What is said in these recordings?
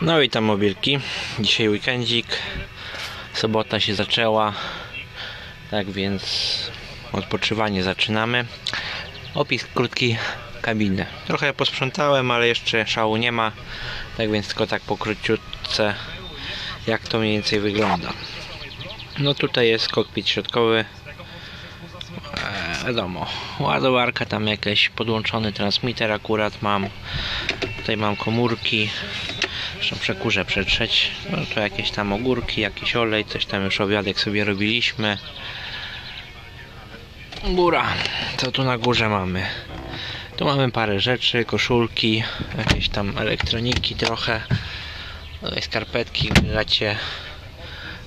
No i tam mobilki. Dzisiaj weekendzik. Sobota się zaczęła. Tak więc odpoczywanie zaczynamy. Opis krótki kabiny. Trochę posprzątałem, ale jeszcze szału nie ma. Tak więc tylko tak pokróciutce jak to mniej więcej wygląda. No tutaj jest kokpit środkowy. E, wiadomo, ładowarka tam jakiś podłączony transmitter akurat mam. Tutaj mam komórki. Zresztą przekurzę przetrzeć. No to jakieś tam ogórki, jakiś olej, coś tam już obiadek sobie robiliśmy. Góra. Co tu na górze mamy? Tu mamy parę rzeczy, koszulki, jakieś tam elektroniki trochę. Tutaj skarpetki, gacie.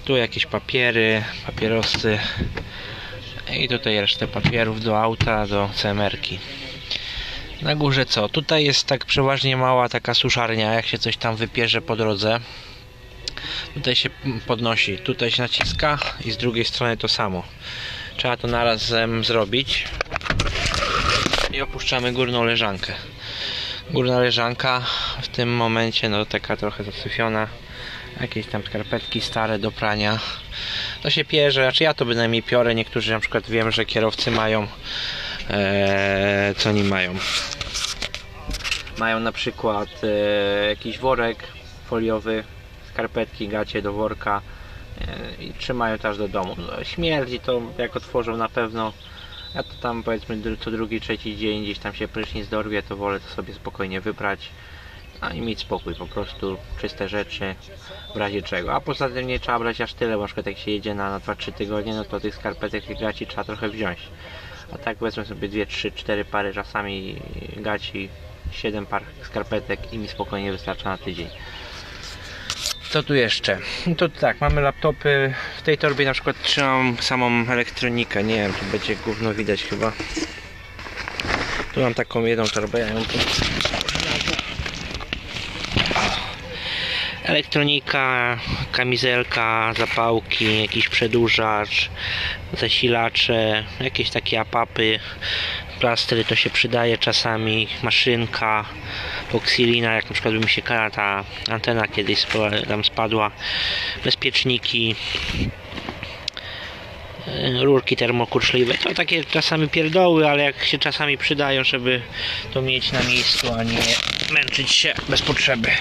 Tu jakieś papiery, papierosy. I tutaj resztę papierów do auta, do CMR-ki. Na górze co? Tutaj jest tak przeważnie mała taka suszarnia, jak się coś tam wypierze po drodze. Tutaj się podnosi, tutaj się naciska i z drugiej strony to samo. Trzeba to narazem zrobić. I opuszczamy górną leżankę. Górna leżanka w tym momencie no taka trochę zasyfiona. Jakieś tam skarpetki stare do prania. To się pierze, znaczy ja to bynajmniej piorę. Niektórzy na przykład wiem, że kierowcy mają Eee, co oni mają? Mają na przykład e, jakiś worek foliowy, skarpetki, gacie do worka e, i trzymają też do domu. No, śmierdzi to jak otworzą na pewno. Ja to tam powiedzmy co drugi, trzeci dzień gdzieś tam się prysznic dorwie, to wolę to sobie spokojnie wyprać. A i mieć spokój, po prostu czyste rzeczy w razie czego. A poza tym nie trzeba brać aż tyle, bo na przykład jak się jedzie na, na 2-3 tygodnie, no to tych skarpetek, tych gaci trzeba trochę wziąć. A tak wezmę sobie 2, 3, 4 pary czasami gaci, 7 par skarpetek i mi spokojnie wystarcza na tydzień. Co tu jeszcze? No to tak, mamy laptopy. W tej torbie na przykład trzymam samą elektronikę. Nie wiem, tu będzie gówno widać chyba. Tu mam taką jedną torbę, ja ją tu elektronika, kamizelka, zapałki, jakiś przedłużacz, zasilacze, jakieś takie apapy, plastry to się przydaje czasami, maszynka, boksylina, jak na przykład by mi się kara ta antena kiedyś tam spadła, bezpieczniki, e, rurki termokurczliwe, to takie czasami pierdoły, ale jak się czasami przydają, żeby to mieć na miejscu, a nie męczyć się bez potrzeby.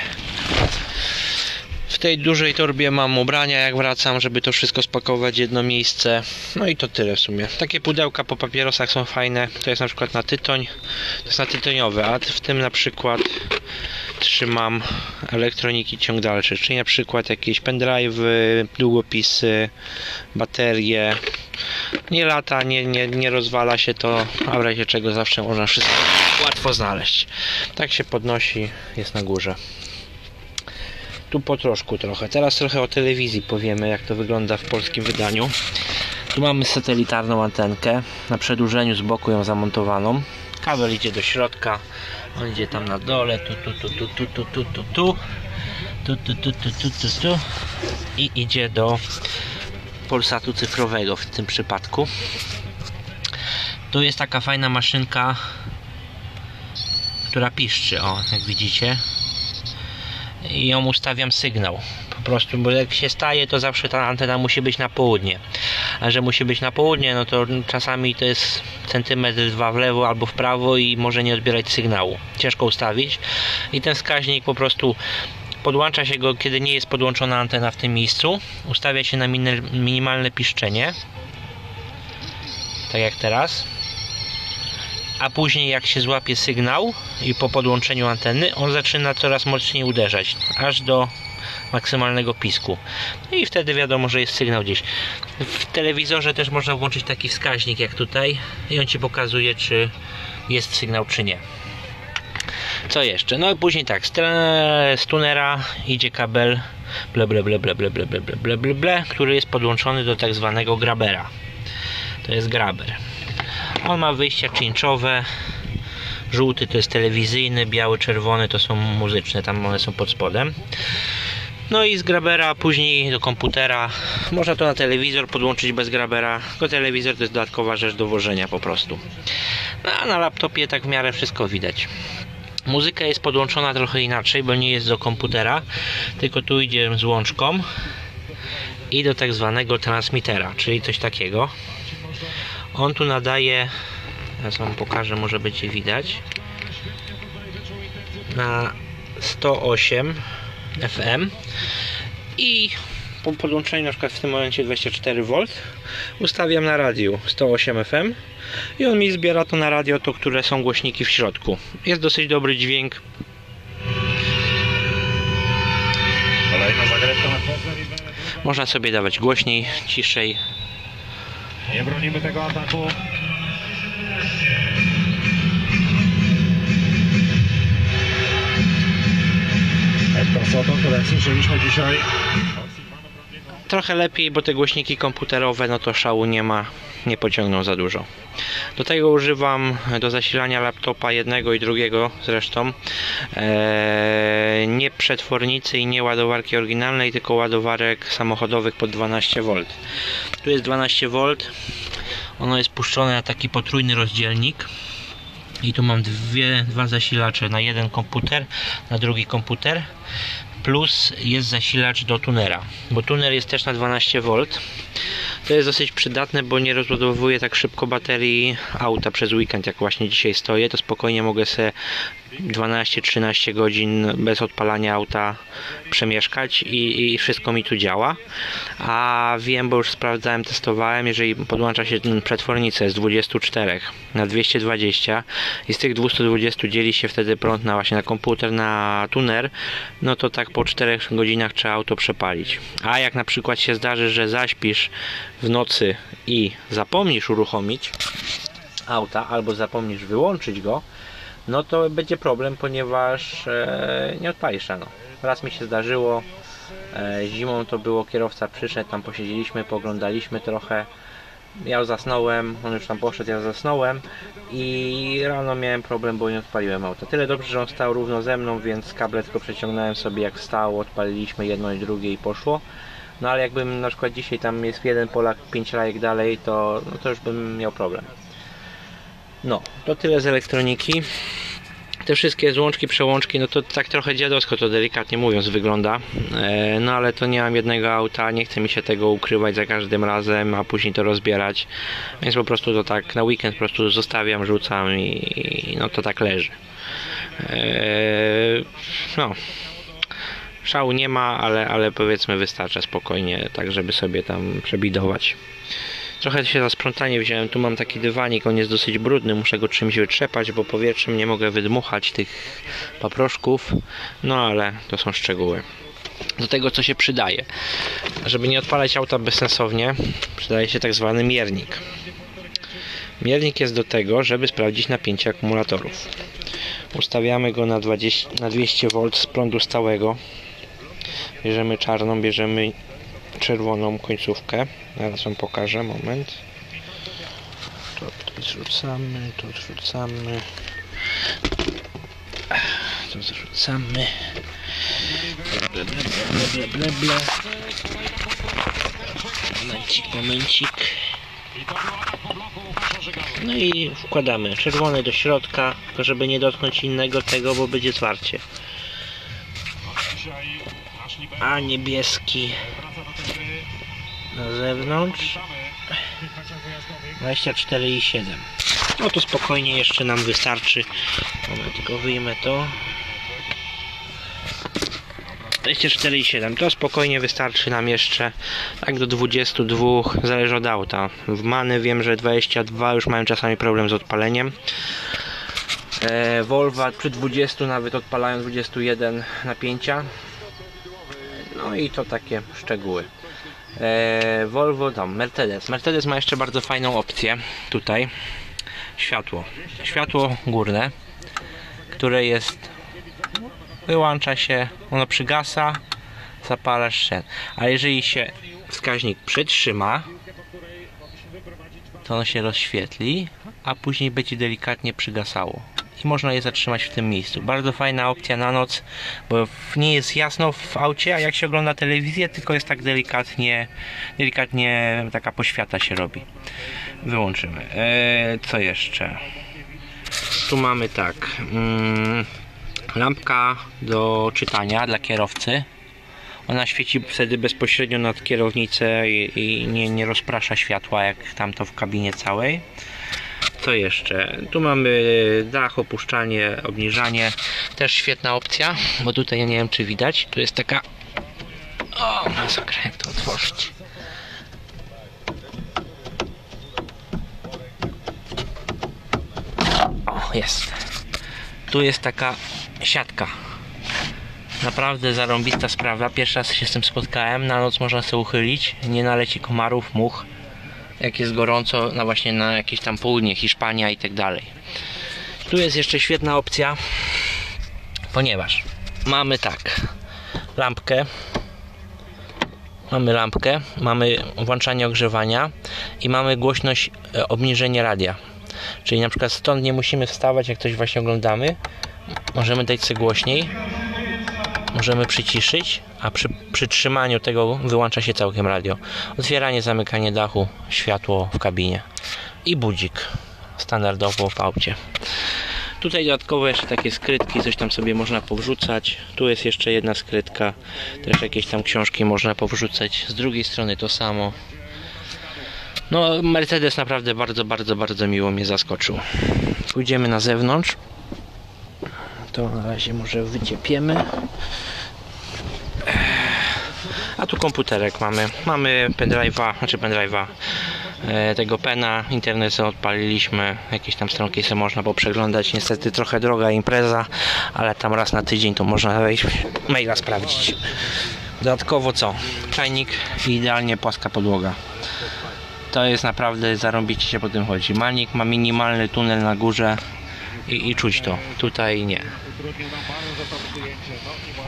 W tej dużej torbie mam ubrania jak wracam, żeby to wszystko spakować w jedno miejsce. No i to tyle w sumie. Takie pudełka po papierosach są fajne. To jest na przykład na tytoń. To jest na tytoniowe, a w tym na przykład trzymam elektroniki ciąg dalszy, czyli na przykład jakieś pendrive'y, długopisy, baterie. Nie lata, nie, nie, nie rozwala się to, a w razie czego zawsze można wszystko łatwo znaleźć. Tak się podnosi, jest na górze tu po troszku trochę. Teraz trochę o telewizji powiemy, jak to wygląda w polskim wydaniu. Tu mamy satelitarną antenkę, na przedłużeniu z boku ją zamontowaną. Kabel idzie do środka, on idzie tam na dole, tu, tu, tu, tu, tu, tu, tu, tu, tu, tu, tu, tu, tu, tu, tu, i idzie do Polsatu cyfrowego w tym przypadku. Tu jest taka fajna maszynka, która piszczy, o, jak widzicie i ją ustawiam sygnał. Po prostu, bo jak się staje, to zawsze ta antena musi być na południe. A że musi być na południe, no to czasami to jest centymetr, dwa w lewo albo w prawo i może nie odbierać sygnału. Ciężko ustawić. I ten wskaźnik po prostu podłącza się go, kiedy nie jest podłączona antena w tym miejscu. Ustawia się na mini- minimalne piszczenie. Tak jak teraz a później jak się złapie sygnał i po podłączeniu anteny, on zaczyna coraz mocniej uderzać, aż do maksymalnego pisku. No i wtedy wiadomo, że jest sygnał gdzieś. W telewizorze też można włączyć taki wskaźnik jak tutaj i on Ci pokazuje, czy jest sygnał, czy nie. Co jeszcze? No i później tak, z, tunera idzie kabel ble ble ble ble ble ble ble ble ble, który jest podłączony do tak zwanego grabera. To jest graber. On ma wyjścia czyńczowe. Żółty to jest telewizyjny, biały, czerwony to są muzyczne, tam one są pod spodem. No i z grabera później do komputera. Można to na telewizor podłączyć bez grabera, tylko telewizor to jest dodatkowa rzecz do wożenia po prostu. No, a na laptopie tak w miarę wszystko widać. Muzyka jest podłączona trochę inaczej, bo nie jest do komputera, tylko tu idzie z łączką i do tak zwanego transmitera, czyli coś takiego. On tu nadaje, ja wam pokażę, może będzie widać, na 108 FM i po podłączeniu na przykład w tym momencie 24V ustawiam na radiu 108 FM i on mi zbiera to na radio, to które są głośniki w środku. Jest dosyć dobry dźwięk. Można sobie dawać głośniej, ciszej. Nie bronimy tego ataku. Hector Soto, które słyszeliśmy dzisiaj. Trochę lepiej, bo te głośniki komputerowe, no to szału nie ma, nie pociągną za dużo. Do tego używam do zasilania laptopa jednego i drugiego zresztą eee, nie przetwornicy i nie ładowarki oryginalnej, tylko ładowarek samochodowych pod 12V. Tu jest 12V, ono jest puszczone na taki potrójny rozdzielnik. I tu mam dwie, dwa zasilacze na jeden komputer, na drugi komputer. Plus jest zasilacz do tunera, bo tuner jest też na 12V. To jest dosyć przydatne, bo nie rozładowuje tak szybko baterii auta przez weekend, jak właśnie dzisiaj stoję. To spokojnie mogę sobie 12-13 godzin bez odpalania auta przemieszkać i, i wszystko mi tu działa. A wiem, bo już sprawdzałem, testowałem, jeżeli podłącza się przetwornicę z 24 na 220 i z tych 220 dzieli się wtedy prąd na właśnie na komputer, na tuner, no to tak po 4 godzinach trzeba auto przepalić. A jak na przykład się zdarzy, że zaśpisz w nocy i zapomnisz uruchomić auta albo zapomnisz wyłączyć go, no to będzie problem, ponieważ e, nie odpalisz rano. Raz mi się zdarzyło, e, zimą to było, kierowca przyszedł, tam posiedzieliśmy, poglądaliśmy trochę, ja zasnąłem, on już tam poszedł, ja zasnąłem i rano miałem problem, bo nie odpaliłem auta. Tyle dobrze, że on stał równo ze mną, więc kable tylko przeciągnąłem sobie jak stał, odpaliliśmy jedno i drugie i poszło. No ale jakbym na przykład dzisiaj tam jest jeden Polak, pięć lajek dalej, to, no to już bym miał problem. No, to tyle z elektroniki. Te wszystkie złączki, przełączki, no to tak trochę dziadowsko to delikatnie mówiąc wygląda. E, no ale to nie mam jednego auta, nie chce mi się tego ukrywać za każdym razem, a później to rozbierać. Więc po prostu to tak na weekend po prostu zostawiam, rzucam i, i no to tak leży. E, no. Szału nie ma, ale, ale powiedzmy wystarcza spokojnie, tak żeby sobie tam przebidować. Trochę się za sprzątanie wziąłem. Tu mam taki dywanik, on jest dosyć brudny, muszę go czymś wytrzepać, bo powietrzem nie mogę wydmuchać tych paproszków. No ale to są szczegóły. Do tego co się przydaje. Żeby nie odpalać auta bezsensownie, przydaje się tak zwany miernik. Miernik jest do tego, żeby sprawdzić napięcie akumulatorów. Ustawiamy go na, 20, na 200V z prądu stałego. Bierzemy czarną, bierzemy czerwoną końcówkę. Zaraz wam pokażę, moment. To, zrzucamy, to zrzucamy. To zrzucamy. Ble, ble, ble, ble, ble, ble. Momencik, momencik. No i wkładamy czerwony do środka, tylko żeby nie dotknąć innego tego, bo będzie zwarcie. A niebieski wraca do tej gry. Na zewnątrz. Witamy w tych meczach wyjazdowych. 24,7 No to spokojnie jeszcze nam wystarczy. Moment, tylko wyjmę to. 24,7 to spokojnie wystarczy nam jeszcze tak do 22, zależy od auta. W Many wiem, że 22 już mają czasami problem z odpaleniem. E, Volvo przy 20 nawet odpalają 21 napięcia. No i to takie szczegóły. E, Volvo tam, Mercedes. Mercedes ma jeszcze bardzo fajną opcję tutaj. Światło. Światło górne, które jest wyłącza się, ono przygasa, zapalasz się. A jeżeli się wskaźnik przytrzyma, to ono się rozświetli, a później będzie delikatnie przygasało. I można je zatrzymać w tym miejscu. Bardzo fajna opcja na noc, bo nie jest jasno w aucie, a jak się ogląda telewizję, tylko jest tak delikatnie, delikatnie taka poświata się robi. Wyłączymy. Eee, co jeszcze? Tu mamy tak. Mm, Lampka do czytania dla kierowcy. Ona świeci wtedy bezpośrednio nad kierownicę i, i nie, nie rozprasza światła jak tamto w kabinie całej. Co jeszcze? Tu mamy dach, opuszczanie, obniżanie. Też świetna opcja, bo tutaj nie wiem czy widać. Tu jest taka. O, masakra, jak to otworzyć. O, jest. Tu jest taka siatka. Naprawdę zarąbista sprawa. Pierwszy raz się z tym spotkałem. Na noc można sobie uchylić. Nie naleci komarów, much. Jak jest gorąco, na właśnie na jakieś tam południe, Hiszpania i tak dalej. Tu jest jeszcze świetna opcja, ponieważ mamy tak lampkę. Mamy lampkę, mamy włączanie ogrzewania i mamy głośność, e, obniżenie radia. Czyli na przykład stąd nie musimy wstawać, jak coś właśnie oglądamy. Możemy dać sobie głośniej. Możemy przyciszyć, a przy przytrzymaniu tego wyłącza się całkiem radio. Otwieranie, zamykanie dachu, światło w kabinie i budzik standardowo w aucie. Tutaj dodatkowo jeszcze takie skrytki, coś tam sobie można powrzucać. Tu jest jeszcze jedna skrytka, też jakieś tam książki można powrzucać. Z drugiej strony to samo. No, Mercedes naprawdę bardzo, bardzo, bardzo miło mnie zaskoczył. Pójdziemy na zewnątrz. To na razie może wyciepiemy. A tu komputerek mamy. Mamy pendrive'a, znaczy pendrive'a e, tego pena, internet sobie odpaliliśmy, jakieś tam stronki sobie można poprzeglądać. Niestety trochę droga impreza, ale tam raz na tydzień to można wejść, maila sprawdzić. Dodatkowo co? Czajnik i idealnie płaska podłoga. To jest naprawdę zarąbicie się po tym chodzi. Manik ma minimalny tunel na górze i, i czuć to. Tutaj nie.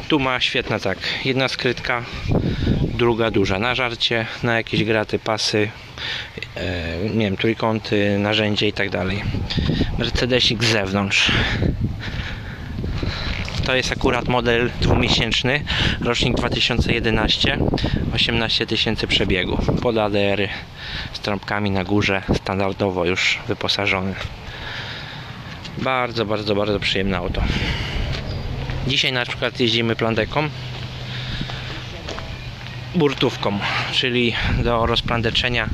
Tu ma świetna tak. Jedna skrytka, druga duża. Na żarcie, na jakieś graty, pasy, e, nie wiem, trójkąty, narzędzie i tak dalej. Mercedesik z zewnątrz. To jest akurat model dwumiesięczny, rocznik 2011, 18 tysięcy przebiegu. Pod ADR z trąbkami na górze, standardowo już wyposażony. Bardzo, bardzo, bardzo przyjemne auto. Dzisiaj na przykład jeździmy plandeką burtówką, czyli do rozplandeczenia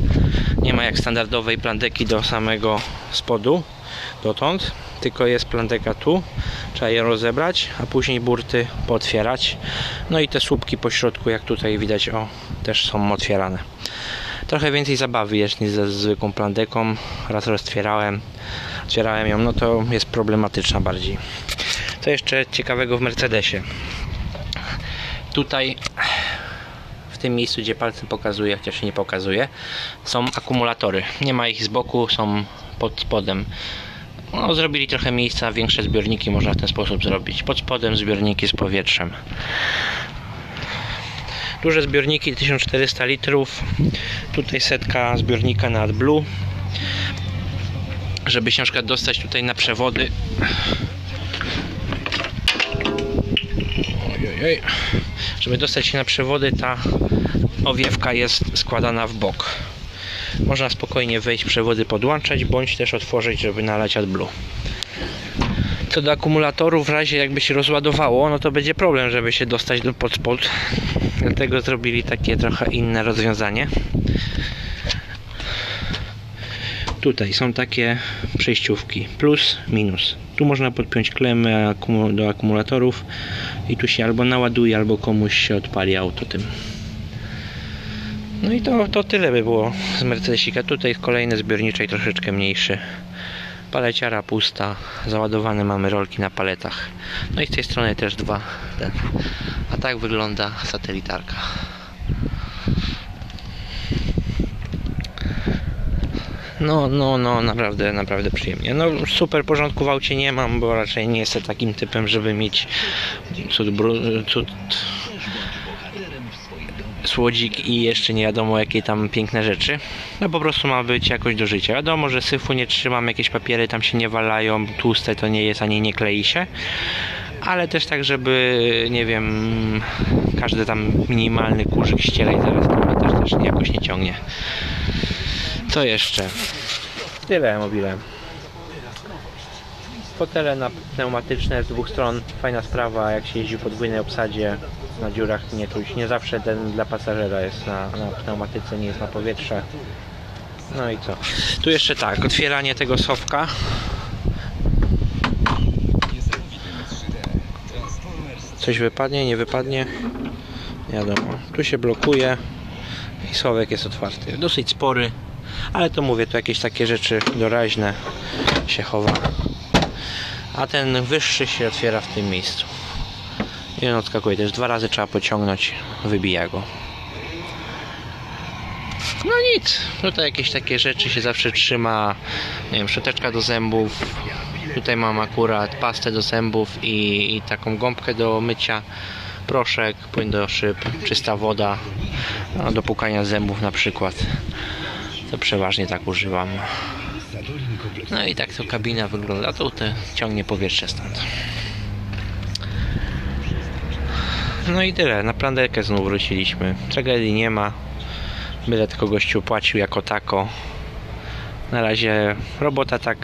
nie ma jak standardowej plandeki do samego spodu dotąd, tylko jest plandeka tu, trzeba je rozebrać, a później burty pootwierać. No i te słupki po środku, jak tutaj widać, o, też są otwierane. Trochę więcej zabawy jest niż ze zwykłą plandeką. Raz roztwierałem, otwierałem ją, no to jest problematyczna bardziej. Co jeszcze ciekawego w Mercedesie? Tutaj w tym miejscu, gdzie palcem pokazuje, chociaż się nie pokazuje, są akumulatory. Nie ma ich z boku, są pod spodem. No, zrobili trochę miejsca, większe zbiorniki można w ten sposób zrobić. Pod spodem zbiorniki z powietrzem. Duże zbiorniki 1400 litrów. Tutaj setka zbiornika na AdBlue. Żeby się na przykład dostać tutaj na przewody. Ojej. Żeby dostać się na przewody, ta owiewka jest składana w bok. Można spokojnie wejść, przewody podłączać, bądź też otworzyć, żeby nalać AdBlue. Co do akumulatorów, w razie jakby się rozładowało, no to będzie problem, żeby się dostać do pod spod. Dlatego zrobili takie trochę inne rozwiązanie. Tutaj są takie przejściówki, plus, minus. Tu można podpiąć klemy akumu- do akumulatorów i tu się albo naładuje, albo komuś się odpali auto tym. No i to, to tyle by było z Mercedesika. Tutaj kolejny zbiorniczek, troszeczkę mniejszy. Paleciara pusta, załadowane mamy rolki na paletach. No i z tej strony też dwa. Tak wygląda satelitarka. No, no, no, naprawdę, naprawdę przyjemnie. No, super porządku w aucie nie mam, bo raczej nie jestem takim typem, żeby mieć cud, bru- cud słodzik i jeszcze nie wiadomo jakie tam piękne rzeczy. No po prostu ma być jakoś do życia. Wiadomo, że syfu nie trzymam, jakieś papiery tam się nie walają, tłuste to nie jest, ani nie klei się. Ale też tak, żeby, nie wiem, każdy tam minimalny kurzyk ścielej zaraz też, też jakoś nie ciągnie. Co jeszcze? Tyle mobilem. Fotele na pneumatyczne z dwóch stron, fajna sprawa, jak się jeździ w podwójnej obsadzie na dziurach nie czuć. Nie zawsze ten dla pasażera jest na, na pneumatyce, nie jest na powietrze. No i co? Tu jeszcze tak, otwieranie tego sofka. Coś wypadnie, nie wypadnie? Nie wiadomo. Tu się blokuje i słowek jest otwarty. Dosyć spory, ale to mówię, to jakieś takie rzeczy doraźne się chowa. A ten wyższy się otwiera w tym miejscu. I on odskakuje. Też dwa razy trzeba pociągnąć, wybija go. No nic, tutaj jakieś takie rzeczy się zawsze trzyma. Nie wiem, szczoteczka do zębów. Tutaj mam akurat pastę do zębów i, i taką gąbkę do mycia. Proszek, płyn do szyb, czysta woda no, do pukania zębów na przykład. To przeważnie tak używam. No i tak to kabina wygląda. Tu te ciągnie powietrze stąd. No i tyle. Na planderkę znów wróciliśmy. Tragedii nie ma. Byle tylko gościu płacił jako tako. Na razie robota tak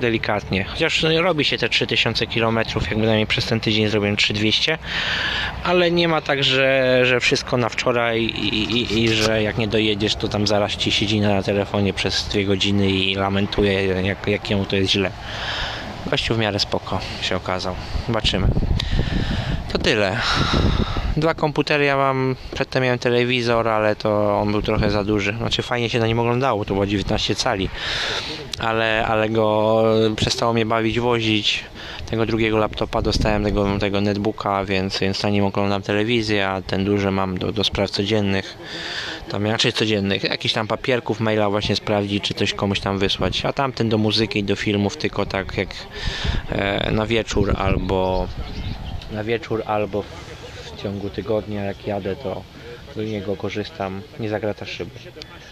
delikatnie. Chociaż no, robi się te 3000 km, jak bynajmniej przez ten tydzień zrobiłem 3200, ale nie ma tak, że, że wszystko na wczoraj i, i, i że jak nie dojedziesz, to tam zaraz ci siedzi na telefonie przez dwie godziny i lamentuje, jak, jak jemu to jest źle. Gościu w miarę spoko się okazał. Zobaczymy. To tyle. Dwa komputery ja mam, przedtem miałem telewizor, ale to on był trochę za duży. Znaczy fajnie się na nim oglądało, to było 19 cali, ale, ale go przestało mnie bawić wozić. Tego drugiego laptopa dostałem, tego, tego netbooka, więc, więc na nim oglądam telewizję, a ten duży mam do, do spraw codziennych. Tam raczej codziennych, jakichś tam papierków, maila właśnie sprawdzić, czy coś komuś tam wysłać. A tamten do muzyki i do filmów tylko tak jak e, na wieczór albo na wieczór albo w ciągu tygodnia jak jadę to do niego korzystam, nie zagraca szyby.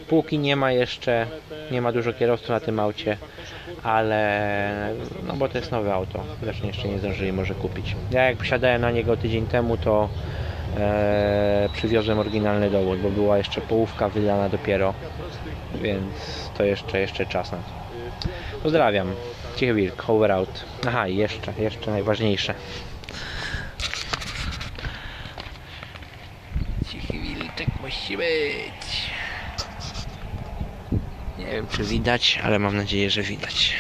Półki nie ma jeszcze, nie ma dużo kierowców na tym aucie, ale no bo to jest nowe auto, zresztą jeszcze nie zdążyli może kupić. Ja jak wsiadałem na niego tydzień temu to e, przywiozłem oryginalny dowód, bo była jeszcze połówka wydana dopiero, więc to jeszcze, jeszcze czas na to. Pozdrawiam. Cichy Wilk, over out. Aha, jeszcze, jeszcze najważniejsze. Cichy wilczek musi być. Nie wiem czy widać, ale mam nadzieję, że widać.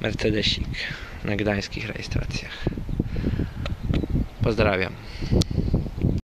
Mercedesik na gdańskich rejestracjach. Pozdrawiam.